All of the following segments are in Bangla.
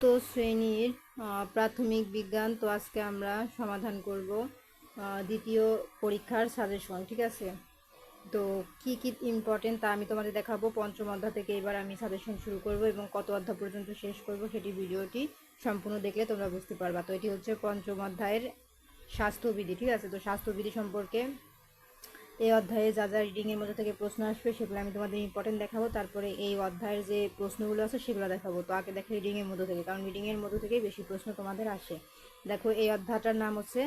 তো শ্রেণির প্রাথমিক বিজ্ঞান তো আজকে আমরা সমাধান করব দ্বিতীয় পরীক্ষার সাজেশন ঠিক আছে? তো কি কি ইম্পর্টেন্ট তা আমি তোমাদের দেখাবো, পঞ্চম অধ্যায় থেকে এবার আমি সাজেশন শুরু করব এবং কত অধ্যায় পর্যন্ত শেষ করব সেটি ভিডিওটি সম্পূর্ণ দেখলে তোমরা বুঝতে পারবা। তো এটি হচ্ছে পঞ্চম অধ্যায়ের স্বাস্থ্যবিধি, ঠিক আছে? তো স্বাস্থ্যবিধি সম্পর্কে এই অধ্যায়ে যা যা রিডিংয়ের মধ্যে থেকে প্রশ্ন আসবে, সেগুলো আমি তোমাদের ইম্পর্টেন্ট দেখাবো। তারপরে এই অধ্যায়ের যে প্রশ্নগুলো আছে, সেগুলো দেখাবো। তো আগে দেখো রিডিংয়ের মধ্যে থেকে, কারণ রিডিংয়ের মধ্যে থেকেই বেশি প্রশ্ন তোমাদের আসে। দেখো, এই অধ্যায়টার নাম হচ্ছে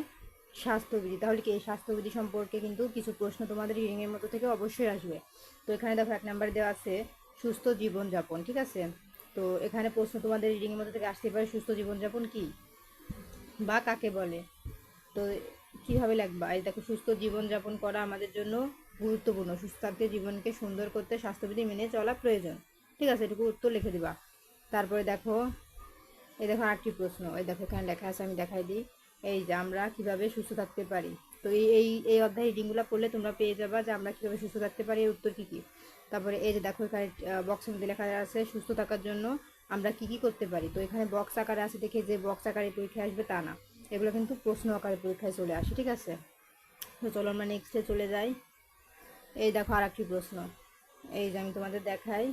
স্বাস্থ্যবিধি। তাহলে কি এই স্বাস্থ্যবিধি সম্পর্কে কিন্তু কিছু প্রশ্ন তোমাদের রিডিংয়ের মধ্যে থেকে অবশ্যই আসবে। তো এখানে দেখো, এক নাম্বার দেওয়া আছে, সুস্থ জীবনযাপন, ঠিক আছে? তো এখানে প্রশ্ন তোমাদের রিডিংয়ের মধ্যে থেকে আসতে পারে, সুস্থ জীবনযাপন কি? বা কাকে বলে? তো কীভাবে লাগবা? এই দেখো, সুস্থ জীবনযাপন করা আমাদের জন্য গুরুত্বপূর্ণ। সুস্থ জীবনকে সুন্দর করতে স্বাস্থ্যবিধি মেনে চলা প্রয়োজন। ঠিক আছে, এটুকু উত্তর লিখে দিবা। তারপরে দেখো, এই দেখো আটটি প্রশ্ন। এই দেখো, এখানে লেখা আছে, আমি দেখাই দিই। এই যে আমরা কীভাবে সুস্থ থাকতে পারি? তো এই এই এই অধ্যায় রিডিংগুলো পড়লে তোমরা পেয়ে যাবা যে আমরা কীভাবে সুস্থ থাকতে পারি, এর উত্তর কী কী? তারপরে এই যে দেখো, এখানে বক্সের মধ্যে লেখা আছে, সুস্থ থাকার জন্য আমরা কি কি করতে পারি? তো এখানে বক্স আকারে আছে দেখে যে বক্স আকারে পরীক্ষায় আসবে তা না। এগুলো কিন্তু প্রশ্ন আকারে পরীক্ষায় চলে আসে, ঠিক আছে? তো চলো আমরা নেক্সটে চলে যাই। এই দেখো আর একটি প্রশ্ন। এই যে আমি তোমাদের দেখাই।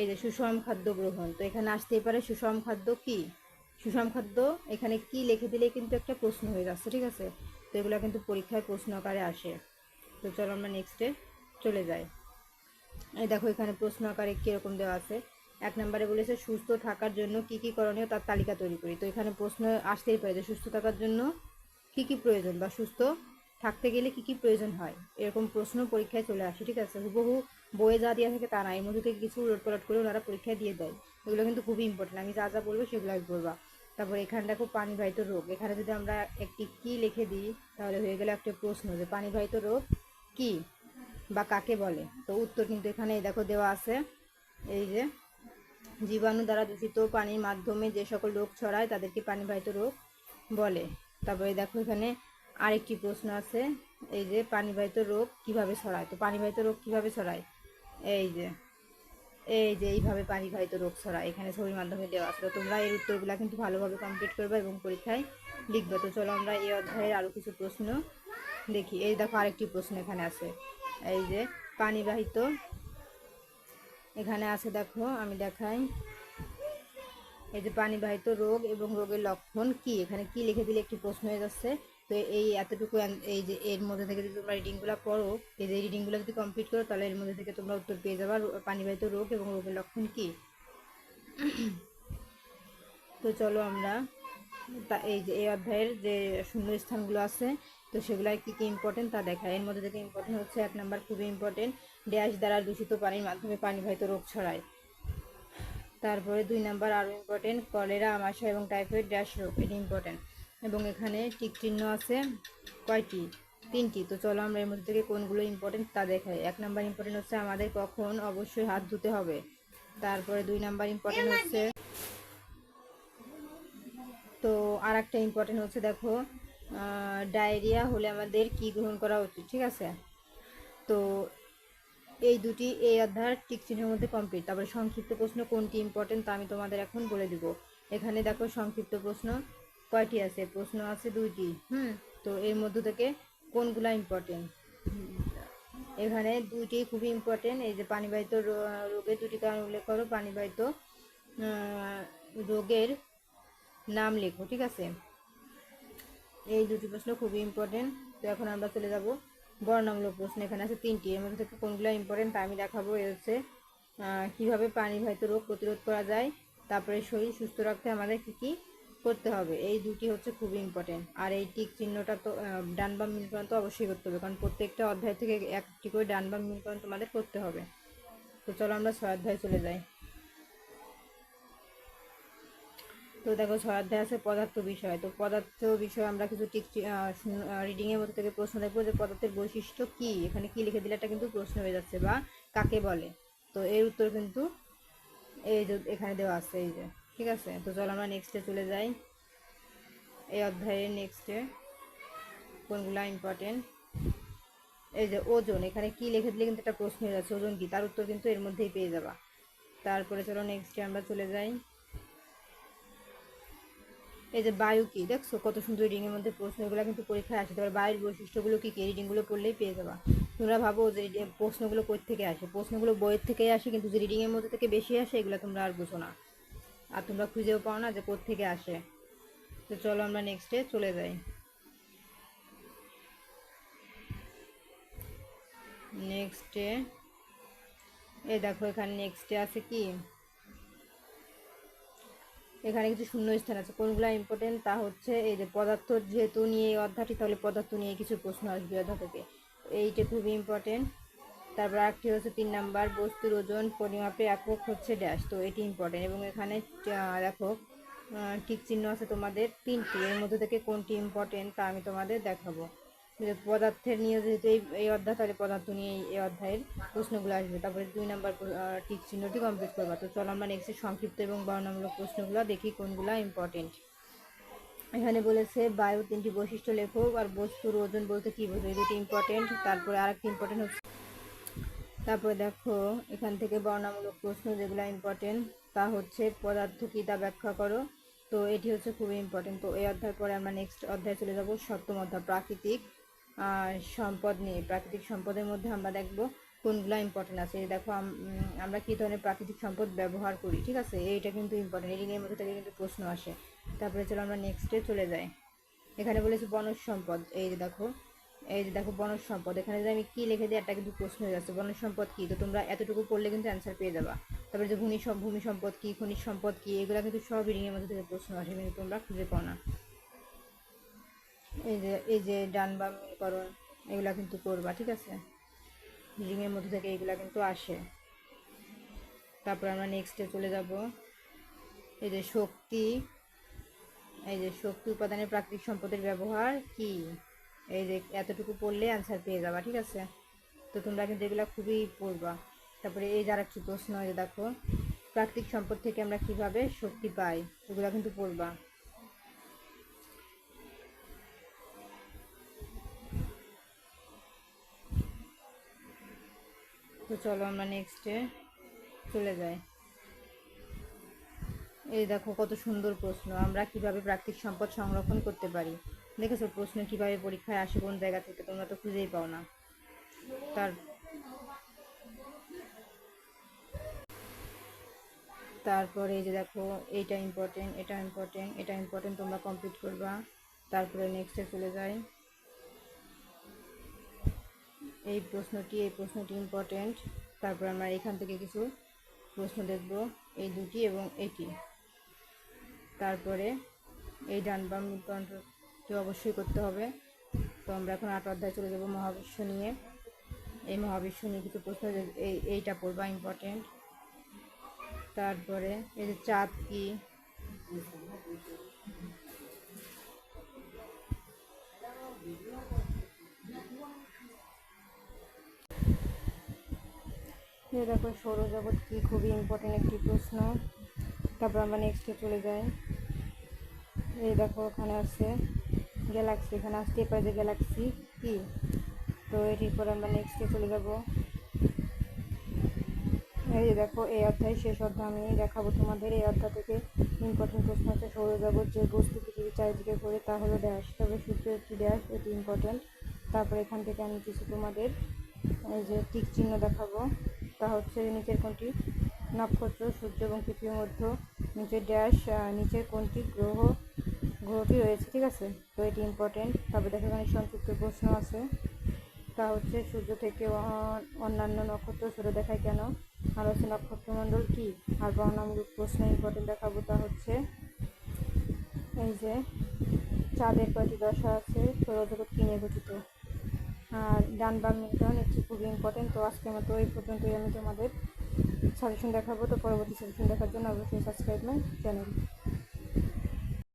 এই যে সুষম খাদ্য গ্রহণ, তো এখানে আসতেই পারে সুষম খাদ্য কি? সুষম খাদ্য এখানে কি লিখে দিলে কিন্তু একটা প্রশ্ন হয়ে যাচ্ছে, ঠিক আছে? তো এগুলো কিন্তু পরীক্ষায় প্রশ্ন আকারে আসে। তো চলো আমরা নেক্সটে চলে যাই। এই দেখো এখানে প্রশ্ন আকারে কীরকম দেওয়া আছে? এক নম্বরে বলেছে সুস্থ থাকার জন্য কি কি করণীয় তার তালিকা তৈরি করি। তো এখানে প্রশ্ন আসতেই পারে যে সুস্থ থাকার জন্য কি কি প্রয়োজন বা সুস্থ থাকতে গেলে কি কি প্রয়োজন হয়? এরকম প্রশ্ন পরীক্ষায় চলে আসে, ঠিক আছে? হুবহু বইয়ে যা দেওয়া থাকে তা না, এর মধ্যে থেকে কিছু উলটপালট করে ওনারা পরীক্ষায় দিয়ে দেয়। এগুলো কিন্তু খুবই ইম্পর্টেন্ট আমি যা যা বলব সেগুলো আমি বলবা। তারপর এখানে দেখো পানিবাহিত রোগ, এখানে যদি আমরা একটি কি লিখে দিই, তাহলে হয়ে গেলে একটা প্রশ্ন যে পানিবাহিত রোগ কি বা কাকে বলে? তো উত্তর কিন্তু এখানে দেখো দেওয়া আছে, এই যে জীবাণু দ্বারা দূষিত পানির মাধ্যমে যে সকল রোগ ছড়ায় তাদেরকে পানিবাহিত রোগ বলে। তারপরে দেখো এখানে আরেকটি প্রশ্ন আছে, এই যে পানিবাহিত রোগ কীভাবে ছড়ায়? তো পানিবাহিত রোগ কীভাবে ছড়ায়? এই যে এই যে এইভাবে পানিবাহিত রোগ ছড়ায়। এখানে ছবির মাধ্যমে দেওয়া আছে। তো তোমরা এর উত্তরগুলো কিন্তু ভালোভাবে কমপ্লিট করবে এবং পরীক্ষায় লিখবে। তো চলো আমরা এই অধ্যায়ের আরও কিছু প্রশ্ন দেখি। এই দেখো আরেকটি প্রশ্ন এখানে আছে। এই যে পানিবাহিত এখানে আছে দেখো, আমি দেখাই। এই যে পানিবাহিত রোগ এবং রোগের লক্ষণ কি? এখানে কি লিখে দিলে একটি প্রশ্ন হয়ে যাচ্ছে? তো এই এতটুকু এই যে এর মধ্যে থেকে যদি তোমরা রিডিংগুলো করো এই যে রিডিংগুলো যদি কমপ্লিট করো, তাহলে এর মধ্যে থেকে তোমরা উত্তর পেয়ে যাবে। পানিবাহিত রোগ এবং রোগের লক্ষণ কি? তো চলো আমরা এই যে, এই অধ্যায়ের যে শূন্য স্থানগুলো আছে, তো সেগুলো কি কি ইম্পর্টেন্ট তা দেখায় এর মধ্যে থেকে ইম্পর্টেন্ট হচ্ছে এক নাম্বার খুবই ইম্পর্টেন্ট ড্যাশ দ্বারা দূষিত পানির মাধ্যমে পানিবাহিত রোগ ছড়ায়। তারপরে দুই নাম্বার আরও ইম্পর্টেন্ট কলেরা আমাশা এবং টাইফয়েড ড্যাশ রোগ, এটি ইম্পর্টেন্ট এবং এখানে টিক চিহ্ন আছে কয়টি? তিনটি। তো চলো আমরা এর মধ্যে থেকে কোনগুলো ইম্পর্টেন্ট তা দেখাই। এক নাম্বার ইম্পর্টেন্ট হচ্ছে আমাদের কখন অবশ্যই হাত ধুতে হবে। তারপরে দুই নাম্বার ইম্পর্টেন্ট হচ্ছে তো আর একটা ইম্পর্টেন্ট হচ্ছে দেখো ডায়রিয়া হলে আমাদের কি গ্রহণ করা উচিত, ঠিক আছে? তো এই দুটি, এই অধ্যায়ের টিক চিহ্নের মধ্যে কমপ্লিট তারপরে সংক্ষিপ্ত প্রশ্ন কোনটি ইম্পর্টেন্ট তা আমি তোমাদের এখন বলে দিব। এখানে দেখো সংক্ষিপ্ত প্রশ্ন কয়টি আছে? প্রশ্ন আছে দুইটি, হুম? তো এর মধ্যে থেকে কোনগুলা ইম্পর্টেন্ট এখানে দুইটি খুবই ইম্পর্টেন্ট এই যে পানিবাহিত রো- রোগের দুটি কারণ উল্লেখ করো। পানিবাহিত রোগের নাম লেখো ঠিক আছে? এই দুটি প্রশ্ন খুবই ইম্পর্টেন্ট তো এখন আমরা চলে যাব বর্ণামূলক প্রশ্ন। এখানে আছে তিনটি। এর মধ্যে থেকে কোনগুলো ইম্পর্টেন্ট তা আমি দেখাবো। এ হচ্ছে কীভাবে পানিবাহিত রোগ প্রতিরোধ করা যায়, তারপরে শরীর সুস্থ রাখতে আমাদের কি কি করতে হবে। এই দুটি হচ্ছে খুবই ইম্পর্টেন্ট আর এই টিক চিহ্নটা তো ডান বাম মিলকরণ তো অবশ্যই করতে হবে, কারণ প্রত্যেকটা অধ্যায় থেকে একটি করে ডান বাম মিলকরণ তোমাদের করতে হবে। তো চলো আমরা ছয় অধ্যায় চলে যাই। তো দেখো অধ্যায় আছে পদার্থ বিষয়। তো পদার্থ বিষয়ে আমরা কিছু টিক রিডিংয়ের মধ্যে থেকে প্রশ্ন দেখব যে পদার্থের বৈশিষ্ট্য কি? এখানে কি লিখে দিলে এটা কিন্তু প্রশ্ন হয়ে যাচ্ছে বা কাকে বলে? তো এর উত্তর কিন্তু এই যে এখানে দেওয়া আছে, এই যে। ঠিক আছে? তো চলো আমরা নেক্সটে চলে যাই। এই অধ্যায়ের নেক্সটে কোনগুলা ইম্পর্টেন্ট এই যে ওজন, এখানে কি লিখে দিলে কিন্তু একটা প্রশ্ন হয়ে যাচ্ছে, ওজন কি? তার উত্তর কিন্তু এর মধ্যেই পেয়ে যাবা। তারপরে চলো নেক্সটে আমরা চলে যাই। এই যে বায়ু কি? দেখছ কত সুন্দর রিডিং এর মধ্যে প্রশ্নগুলো কিন্তু পরীক্ষায় আসে। তারপর বায়ুর বৈশিষ্ট্যগুলো কি কি? রিডিংগুলো পড়লেই পেয়ে যাবা। তোমরা ভাবো যে প্রশ্নগুলো কই থেকে আসে? প্রশ্নগুলো বইয়ের থেকেই আসে, কিন্তু যে রিডিং এর মধ্যে থেকে বেশি আসে, এগুলো তোমরা আর বুঝো না। আর তোমরা খুঁজেও পাও না যে থেকে আসে। তো চলো আমরা নেক্সটে চলে যাই। নেক্সটে এই দেখো এখানে নেক্সটে আছে কি? এখানে কিছু শূন্য স্থান আছে। কোনগুলো ইম্পর্টেন্ট তা হচ্ছে এই যে পদার্থ যেহেতু নিয়ে এই অধ্যায়টি তাহলে পদার্থ নিয়ে কিছু প্রশ্ন আসবে অধ্যা থেকে এইটা খুবই ইম্পর্টেন্ট তারপর একটি হচ্ছে তিন নাম্বার, বস্তুর ওজন পরিমাপে একক হচ্ছে ড্যাশ তো এটি ইম্পর্টেন্ট এবং এখানে দেখো টিক চিহ্ন আছে তোমাদের তিনটি। এর মধ্যে থেকে কোনটি ইম্পর্টেন্ট তা আমি তোমাদের দেখাবো। পদার্থের নিয়ে এই অধ্যায়, তাহলে পদার্থ নিয়ে এই- অধ্যায়ের প্রশ্নগুলো আসবে। তারপরে দুই নাম্বার টিক চিহ্নটি কমপ্লিট করবা। তো চলো আমরা নেক্সট সংক্ষিপ্ত এবং বর্ণনামূলক প্রশ্নগুলো দেখি কোনগুলো ইম্পর্টেন্ট এখানে বলেছে বায়ু তিনটি বৈশিষ্ট্য লেখো আর বস্তুর ওজন বলতে কী বোঝো? দুটি ইম্পর্টেন্ট তারপরে আরেকটি ইম্পর্টেন্ট হচ্ছে, তারপরে দেখো, এখান থেকে বর্ণনামূলক প্রশ্ন যেগুলো ইম্পর্টেন্ট তা হচ্ছে পদার্থ কি তা ব্যাখ্যা করো। তো এটি হচ্ছে খুবই ইম্পর্টেন্ট তো এই অধ্যায়ের পরে আমরা নেক্সট অধ্যায়ে চলে যাব সপ্তম অধ্যায়, প্রাকৃতিক সম্পদ নিয়ে, প্রাকৃতিক সম্পদের মধ্যে আমরা দেখব কোনগুলো ইম্পর্টেন্ট আছে। দেখো আমরা কী ধরনের প্রাকৃতিক সম্পদ ব্যবহার করি, ঠিক আছে? এইটা কিন্তু ইম্পর্টেন্ট এর মধ্যে থেকে কিন্তু প্রশ্ন আসে। তারপরে চলো আমরা নেক্সটে চলে যাই। এখানে বলেছি বনজ সম্পদ, এই যে দেখো, এই যে দেখো বনজ সম্পদ। এখানে যদি আমি কী লিখে দিই, একটা কিন্তু প্রশ্ন হয়ে যাচ্ছে, বনজ সম্পদ কি? তো তোমরা এতটুকু পড়লে কিন্তু অ্যান্সার পেয়ে যাবা। তারপরে যে ভূমি ভূমি সম্পদ কি, খনিজ সম্পদ কি, এগুলো কিন্তু সব রিডিং এর মধ্যে থেকে প্রশ্ন আসে, কিন্তু তোমরা খুঁজে পাও না। এই যে এই যে ডান বাম মিলকরণ এগুলা কিন্তু করবা, ঠিক আছে? এর মধ্যে থেকে এগুলা কিন্তু আসে। তারপর আমরা নেক্সটে চলে যাব। এই যে শক্তি, এই যে শক্তি উপাদানের প্রাকৃতিক সম্পদের ব্যবহার কি? এই যে এতটুকু পড়লে অ্যান্সার পেয়ে যাবা, ঠিক আছে? তো তোমরা কিন্তু এগুলো খুবই পড়বা। তারপরে এই যার একটি প্রশ্ন, এই দেখো, প্রাকৃতিক সম্পদ থেকে আমরা কীভাবে শক্তি পাই, এগুলো কিন্তু পড়বা। চলো আমরা নেক্সটে চলে যাই। এই দেখো কত সুন্দর প্রশ্ন, আমরা কীভাবে প্রাকৃতিক সম্পদ সংরক্ষণ করতে পারি? দেখেছ প্রশ্ন কীভাবে পরীক্ষায় আসে, কোন জায়গা থেকে? তোমরা তো খুঁজেই পাও না। তার তারপরে এই যে দেখো এইটা ইম্পর্টেন্ট এটা ইম্পর্টেন্ট এটা ইম্পর্টেন্ট তোমরা কমপ্লিট করবা। তারপরে নেক্সটে চলে যাই। এই প্রশ্নটি এই প্রশ্নটি ইম্পর্টেন্ট তারপর আমরা এখান থেকে কিছু প্রশ্ন দেখব, এই দুটি এবং এটি। তারপরে এই ডান বাম অবশ্যই করতে হবে। তো আমরা এখন আট অধ্যায় চলে যাব মহাবিশ্ব নিয়ে। এই মহাবিশ্ব নিয়ে কিছু প্রশ্ন এই, এইটা পড়বা ইম্পর্টেন্ট তারপরে এই যে চাঁদ কি? এই দেখো, সৌরজগৎ কি খুবই ইম্পর্টেন্ট একটি প্রশ্ন। তারপর আমরা নেক্সটে চলে যাই। এই দেখো, ওখানে আছে গ্যালাক্সি এখানে আসতেই পারে যে গ্যালাক্সি কি তো এটির পর আমরা নেক্সটে চলে যাব। এই যে দেখো, এই অধ্যায় শেষ অধ্যায়, আমি দেখাবো তোমাদের। এই অধ্যায় থেকে ইম্পর্টেন্ট প্রশ্ন হচ্ছে সৌরজগৎ যে বস্তু পৃথিবীর চারিদিকে ঘুরে তা হলো ড্যাশ তবে সূর্য একটি ড্যাশ এটি ইম্পর্টেন্ট তারপরে এখান থেকে আমি কিছু তোমাদের, এই যে টিক চিহ্ন দেখাবো। তা হচ্ছে নিচের কোনটি নক্ষত্র, সূর্য এবং পৃথিবীর মধ্যে। নিচের ড্যাশ নিচের কোনটি গ্রহ, গ্রহটি রয়েছে, ঠিক আছে? তো এটি ইম্পর্টেন্ট তবে দেখো এখানে সংক্ষিপ্ত প্রশ্ন আছে। তা হচ্ছে সূর্য থেকে অন্যান্য নক্ষত্র ছোট দেখায় কেন? আর হচ্ছে নক্ষত্রমণ্ডল কি? আর বর্ণামূলক প্রশ্ন ইম্পর্টেন্ট দেখাবো। তা হচ্ছে এই যে চাঁদের কয়টি দশা আছে? সৌরজগৎ কি নিয়ে গঠিত? ডান বাম মিলন হচ্ছে খুবই ইম্পর্টেন্ট তো আজকের মতো এই পর্যন্তই আমি তোমাদের সাজেশন দেখাবো, তো পরবর্তী সাজেশন দেখার জন্য অবশ্যই সাবস্ক্রাইব মাই চ্যানেল